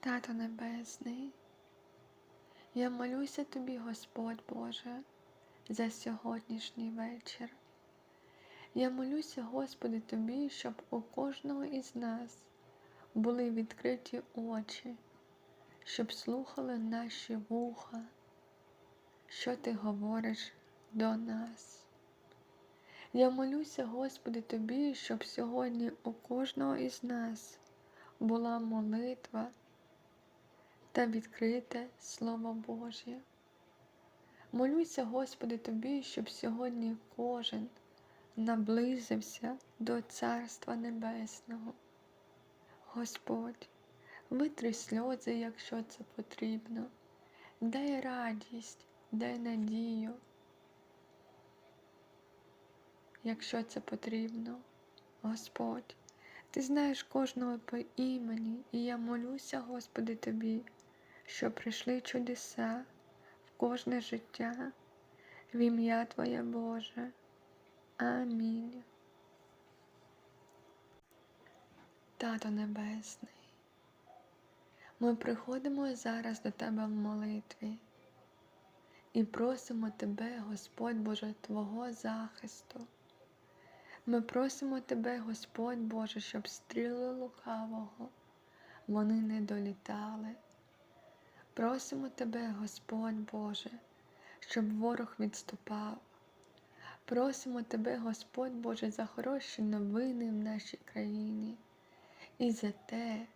Тато Небесний, я молюся тобі, Господь Боже, за сьогоднішній вечір. Я молюся, Господи, тобі, щоб у кожного із нас були відкриті очі, щоб слухали наші вуха, що ти говориш до нас. Я молюся, Господи, тобі, щоб сьогодні у кожного із нас була молитва та відкрите Слово Боже. Молюся, Господи, тобі, щоб сьогодні кожен наблизився до Царства Небесного. Господь, витри сльози, якщо це потрібно, дай радість, дай надію, якщо це потрібно, Господь. Ти знаєш кожного по імені, і я молюся, Господи, Тобі, що прийшли чудеса в кожне життя, в ім'я Твоє Боже. Амінь. Тато Небесний, ми приходимо зараз до Тебе в молитві і просимо Тебе, Господь Боже, Твого захисту. Ми просимо Тебе, Господь Боже, щоб стріли лукавого вони не долітали. Просимо Тебе, Господь Боже, щоб ворог відступав. Просимо Тебе, Господь Боже, за хороші новини в нашій країні і за те,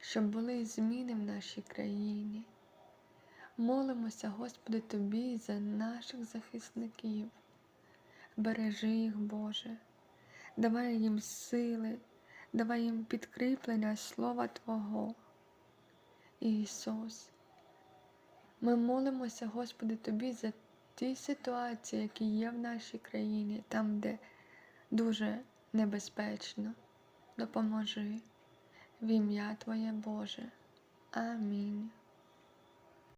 щоб були зміни в нашій країні. Молимося, Господи, Тобі за наших захисників. Бережи їх, Боже, давай їм сили, давай їм підкріплення Слова Твого. Ісус. Ми молимося, Господи, Тобі за ті ситуації, які є в нашій країні, там, де дуже небезпечно. Допоможи в ім'я Твоє Боже. Амінь.